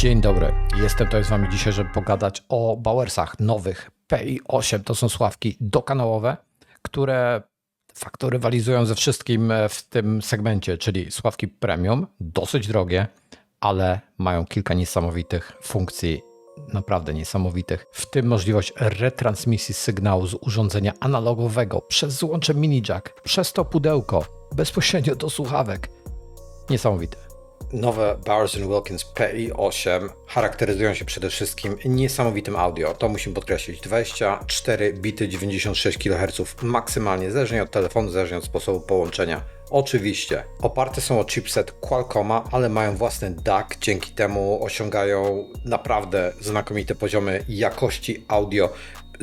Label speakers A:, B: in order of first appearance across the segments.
A: Dzień dobry, jestem tutaj z Wami dzisiaj, żeby pogadać o Bowersach nowych PI8. To są sławki dokanałowe, które facto rywalizują ze wszystkim w tym segmencie, czyli sławki premium, dosyć drogie, ale mają kilka niesamowitych funkcji, naprawdę niesamowitych, w tym możliwość retransmisji sygnału z urządzenia analogowego przez złącze mini jack, przez to pudełko, bezpośrednio do słuchawek. Niesamowite. Nowe Bowers Wilkins PI8 charakteryzują się przede wszystkim niesamowitym audio. To musimy podkreślić. 24 bity 96 kHz maksymalnie, zależnie od telefonu, zależnie od sposobu połączenia. Oczywiście. Oparte są o chipset Qualcomma, ale mają własny DAC, dzięki temu osiągają naprawdę znakomite poziomy jakości audio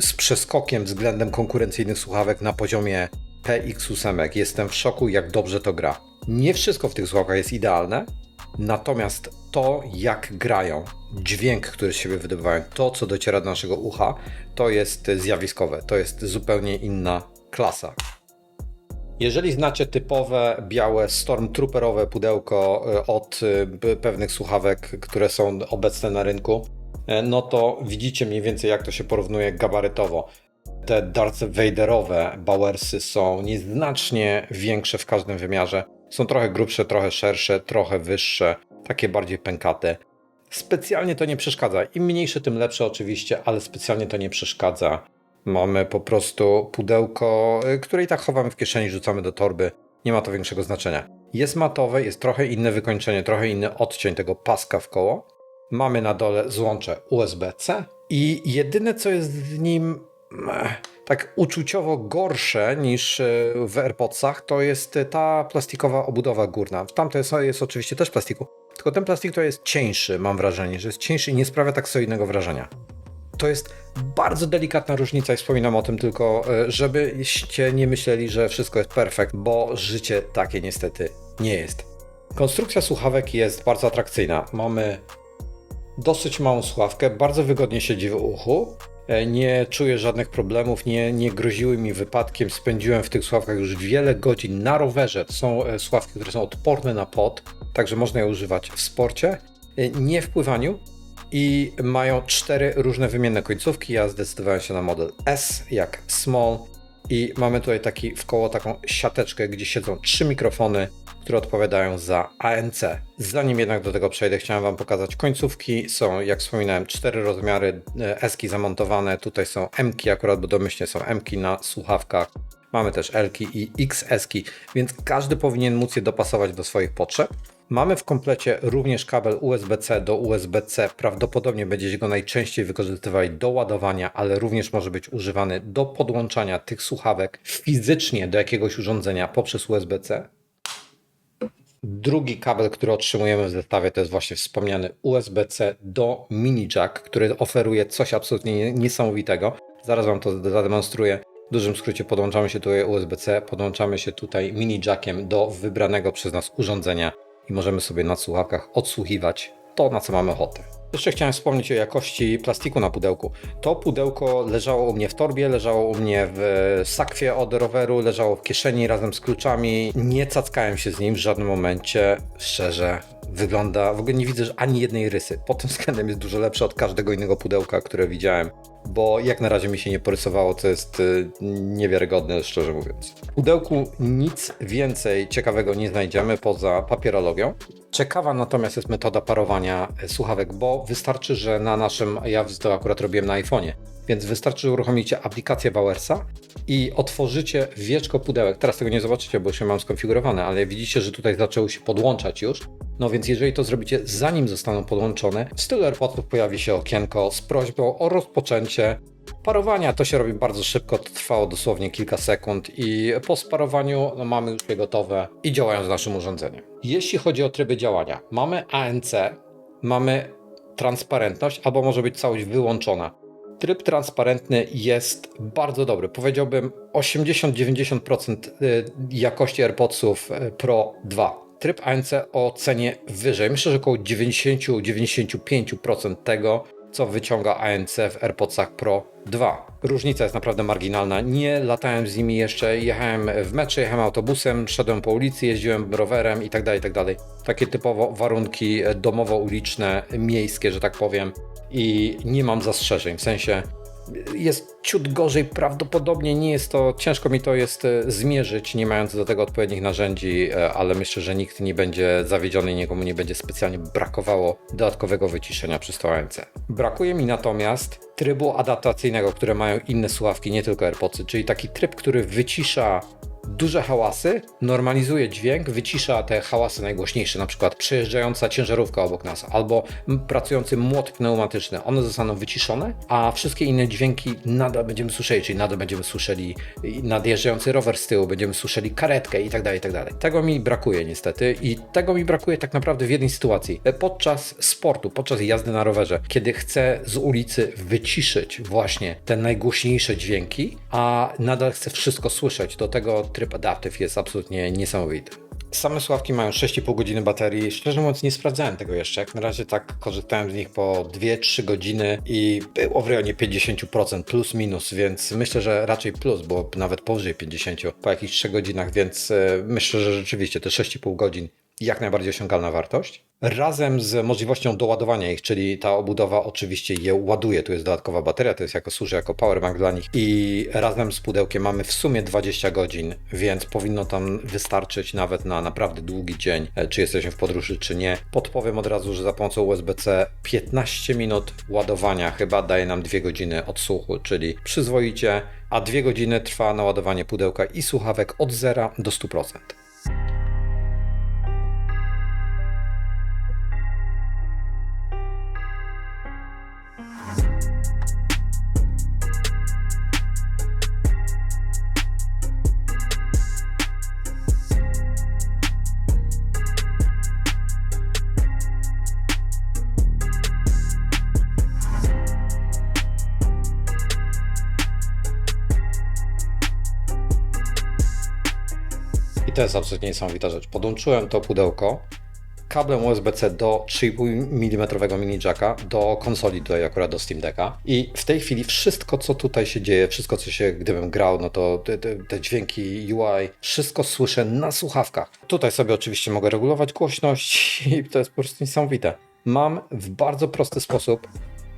A: z przeskokiem względem konkurencyjnych słuchawek na poziomie PX8. Jestem w szoku, jak dobrze to gra. Nie wszystko w tych słuchawkach jest idealne, Natomiast to, jak grają, dźwięk, który z siebie wydobywają, to, co dociera do naszego ucha, to jest zjawiskowe. To jest zupełnie inna klasa. Jeżeli znacie typowe białe stormtrooperowe pudełko e, od e, pewnych słuchawek, które są obecne na rynku, e, no to widzicie mniej więcej jak to się porównuje gabarytowo. Te Darth Vaderowe Bowersy są nieznacznie większe w każdym wymiarze są trochę grubsze, trochę szersze, trochę wyższe, takie bardziej pękate. Specjalnie to nie przeszkadza. Im mniejsze, tym lepsze oczywiście, ale specjalnie to nie przeszkadza. Mamy po prostu pudełko, y, które i tak chowamy w kieszeni, rzucamy do torby. Nie ma to większego znaczenia. Jest matowe, jest trochę inne wykończenie, trochę inny odcień tego paska w koło. Mamy na dole złącze USB-C i jedyne co jest w nim tak uczuciowo gorsze niż e, w AirPodsach, to jest ta plastikowa obudowa górna. Tamte jest, jest oczywiście też plastiku, tylko ten plastik to jest cieńszy, mam wrażenie, że jest cieńszy i nie sprawia tak solidnego wrażenia. To jest bardzo delikatna różnica i wspominam o tym tylko, e, żebyście nie myśleli, że wszystko jest perfekt, bo życie takie niestety nie jest. Konstrukcja słuchawek jest bardzo atrakcyjna. Mamy dosyć małą słuchawkę, bardzo wygodnie siedzi w uchu, E, nie czuję żadnych problemów, nie, nie groziły mi wypadkiem. Spędziłem w tych sławkach już wiele godzin na rowerze. To są e, sławki, które są odporne na pot, także można je używać w sporcie, e, nie w pływaniu. I mają cztery różne wymienne końcówki. Ja zdecydowałem się na model S, jak small. I mamy tutaj taki w koło taką siateczkę, gdzie siedzą trzy mikrofony, które odpowiadają za ANC. Zanim jednak do tego przejdę, chciałem Wam pokazać końcówki. Są, jak wspominałem, cztery rozmiary eski zamontowane. Tutaj są M-ki, akurat, bo domyślnie są M-ki na słuchawkach. Mamy też L-ki i XS-ki, więc każdy powinien móc je dopasować do swoich potrzeb. Mamy w komplecie również kabel USB-C do USB-C. Prawdopodobnie będziecie go najczęściej wykorzystywali do ładowania, ale również może być używany do podłączania tych słuchawek fizycznie do jakiegoś urządzenia poprzez USB-C. Drugi kabel, który otrzymujemy w zestawie, to jest właśnie wspomniany USB-C do mini jack, który oferuje coś absolutnie niesamowitego. Zaraz Wam to zademonstruję. W dużym skrócie podłączamy się tutaj USB-C, podłączamy się tutaj mini jackiem do wybranego przez nas urządzenia i możemy sobie na słuchawkach odsłuchiwać to, na co mamy ochotę. Jeszcze chciałem wspomnieć o jakości plastiku na pudełku. To pudełko leżało u mnie w torbie, leżało u mnie w sakwie od roweru, leżało w kieszeni razem z kluczami. Nie cackałem się z nim w żadnym momencie. Szczerze, wygląda, w ogóle nie widzę ani jednej rysy. Pod tym względem jest dużo lepsze od każdego innego pudełka, które widziałem, bo jak na razie mi się nie porysowało, co jest y, niewiarygodne, szczerze mówiąc. W pudełku nic więcej ciekawego nie znajdziemy poza papierologią. Ciekawa natomiast jest metoda parowania słuchawek, bo wystarczy, że na naszym, ja to akurat robiłem na iPhone'ie, więc wystarczy, że uruchomicie aplikację Bowersa i otworzycie wieczko pudełek. Teraz tego nie zobaczycie, bo je mam skonfigurowane, ale widzicie, że tutaj zaczęły się podłączać już. No więc jeżeli to zrobicie zanim zostaną podłączone, w stylu AirPodsów pojawi się okienko z prośbą o rozpoczęcie parowania. To się robi bardzo szybko, to trwało dosłownie kilka sekund i po sparowaniu no, mamy już je gotowe i działają z naszym urządzeniem. Jeśli chodzi o tryby działania, mamy ANC, mamy transparentność albo może być całość wyłączona. Tryb transparentny jest bardzo dobry. Powiedziałbym 80-90% y, jakości AirPodsów y, Pro 2 tryb ANC o cenie wyżej. Myślę, że około 90-95% tego co wyciąga ANC w AirPodsach Pro 2. Różnica jest naprawdę marginalna. Nie latałem z nimi jeszcze, jechałem w metrze, jechałem autobusem, szedłem po ulicy, jeździłem rowerem i tak dalej, i tak. Takie typowo warunki domowo-uliczne, miejskie, że tak powiem. I nie mam zastrzeżeń, w sensie jest ciut gorzej, prawdopodobnie nie jest to, ciężko mi to jest e, zmierzyć, nie mając do tego odpowiednich narzędzi, e, ale myślę, że nikt nie będzie zawiedziony i nikomu nie będzie specjalnie brakowało dodatkowego wyciszenia przy stołance. Brakuje mi natomiast trybu adaptacyjnego, które mają inne słuchawki, nie tylko AirPodsy, czyli taki tryb, który wycisza duże hałasy, normalizuje dźwięk, wycisza te hałasy najgłośniejsze, na przykład przejeżdżająca ciężarówka obok nas albo pracujący młot pneumatyczny. One zostaną wyciszone, a wszystkie inne dźwięki nadal będziemy słyszeli, czyli nadal będziemy słyszeli nadjeżdżający rower z tyłu, będziemy słyszeli karetkę i tak dalej, i tak dalej. Tego mi brakuje niestety i tego mi brakuje tak naprawdę w jednej sytuacji. Podczas sportu, podczas jazdy na rowerze, kiedy chcę z ulicy wyciszyć właśnie te najgłośniejsze dźwięki, a nadal chcę wszystko słyszeć, do tego tryb adaptive jest absolutnie niesamowity. Same słuchawki mają 6,5 godziny baterii. Szczerze mówiąc, nie sprawdzałem tego jeszcze. Jak na razie tak korzystałem z nich po 2-3 godziny i było w rejonie 50% plus minus, więc myślę, że raczej plus, bo nawet powyżej 50 po jakichś 3 godzinach, więc e, myślę, że rzeczywiście te 6,5 godzin jak najbardziej osiągalna wartość. Razem z możliwością doładowania ich, czyli ta obudowa oczywiście je ładuje, tu jest dodatkowa bateria, to jest jako służy jako powerbank dla nich i razem z pudełkiem mamy w sumie 20 godzin, więc powinno tam wystarczyć nawet na naprawdę długi dzień, e, czy jesteśmy w podróży, czy nie. Podpowiem od razu, że za pomocą USB-C 15 minut ładowania chyba daje nam 2 godziny odsłuchu, czyli przyzwoicie, a 2 godziny trwa naładowanie pudełka i słuchawek od 0 do 100%. To jest absolutnie niesamowita rzecz. Podłączyłem to pudełko kablem USB-C do 3,5 mm mini jacka do konsoli tutaj akurat do Steam Decka i w tej chwili wszystko co tutaj się dzieje, wszystko co się gdybym grał, no to te, te, dźwięki UI, wszystko słyszę na słuchawkach. Tutaj sobie oczywiście mogę regulować głośność i to jest po prostu niesamowite. Mam w bardzo prosty sposób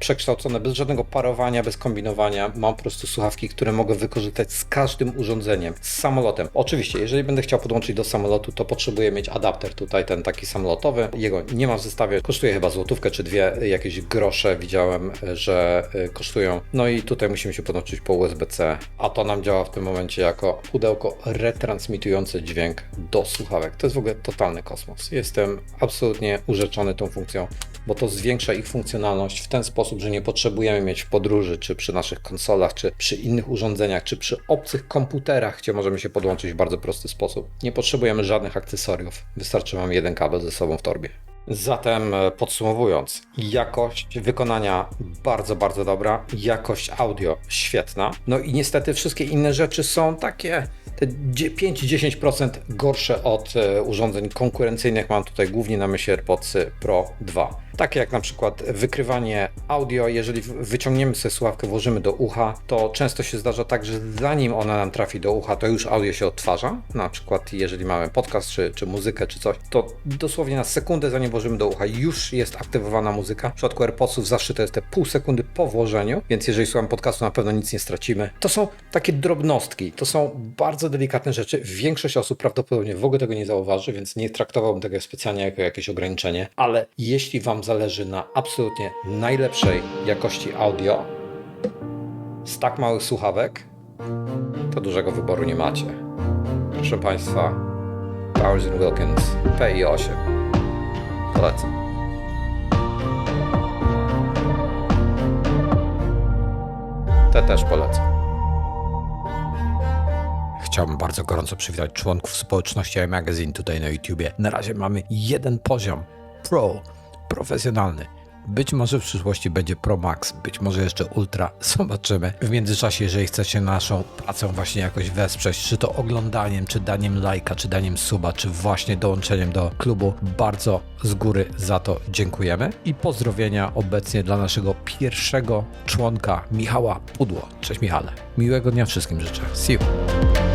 A: przekształcone bez żadnego parowania, bez kombinowania. Mam po prostu słuchawki, które mogę wykorzystać z każdym urządzeniem, z samolotem. Oczywiście, jeżeli będę chciał podłączyć do samolotu, to potrzebuję mieć adapter tutaj, ten taki samolotowy. Jego nie ma w zestawie, kosztuje chyba złotówkę czy dwie, jakieś grosze widziałem, że y, kosztują. No i tutaj musimy się podłączyć po USB-C, a to nam działa w tym momencie jako pudełko retransmitujące dźwięk do słuchawek. To jest w ogóle totalny kosmos. Jestem absolutnie urzeczony tą funkcją, bo to zwiększa ich funkcjonalność w ten sposób, sposób, że nie potrzebujemy mieć w podróży, czy przy naszych konsolach, czy przy innych urządzeniach, czy przy obcych komputerach, gdzie możemy się podłączyć w bardzo prosty sposób. Nie potrzebujemy żadnych akcesoriów, wystarczy nam jeden kabel ze sobą w torbie. Zatem e, podsumowująć, jakość wykonania bardzo, bardzo dobra, jakość audio świetna. No i niestety wszystkie inne rzeczy są takie te 5-10% gorsze od e, urządzeń konkurencyjnych. Mam tutaj głównie na myśli AirPods Pro 2 takie jak na przykład wykrywanie audio. Jeżeli wyciągniemy sobie słuchawkę, włożymy do ucha, to często się zdarza tak, że zanim ona nam trafi do ucha, to już audio się odtwarza. Na przykład jeżeli mamy podcast, czy, czy muzykę, czy coś, to dosłownie na sekundę zanim włożymy do ucha, już jest aktywowana muzyka. W przypadku AirPodsów zawsze to jest te pół sekundy po włożeniu, więc jeżeli słucham podcastu, na pewno nic nie stracimy. To są takie drobnostki, to są bardzo delikatne rzeczy. Większość osób prawdopodobnie w ogóle tego nie zauważy, więc nie traktowałbym tego specjalnie jako jakieś ograniczenie, ale jeśli Wam zależy na absolutnie najlepszej jakości audio z tak małych słuchawek, to dużego wyboru nie macie. Proszę Państwa, Powers Wilkins PI8. Polecam. Te też polecam. Chciałbym bardzo gorąco przywitać członków społeczności iMagazine tutaj na YouTubie. Na razie mamy jeden poziom Pro profesjonalny. Być może w przyszłości będzie Pro Max, być może jeszcze Ultra, zobaczymy. W międzyczasie, jeżeli chcecie naszą pracę właśnie jakoś wesprzeć, czy to oglądaniem, czy daniem lajka, czy daniem suba, czy właśnie dołączeniem do klubu, bardzo z góry za to dziękujemy. I pozdrowienia obecnie dla naszego pierwszego członka, Michała Pudło. Cześć Michale. Miłego dnia wszystkim życzę. See you.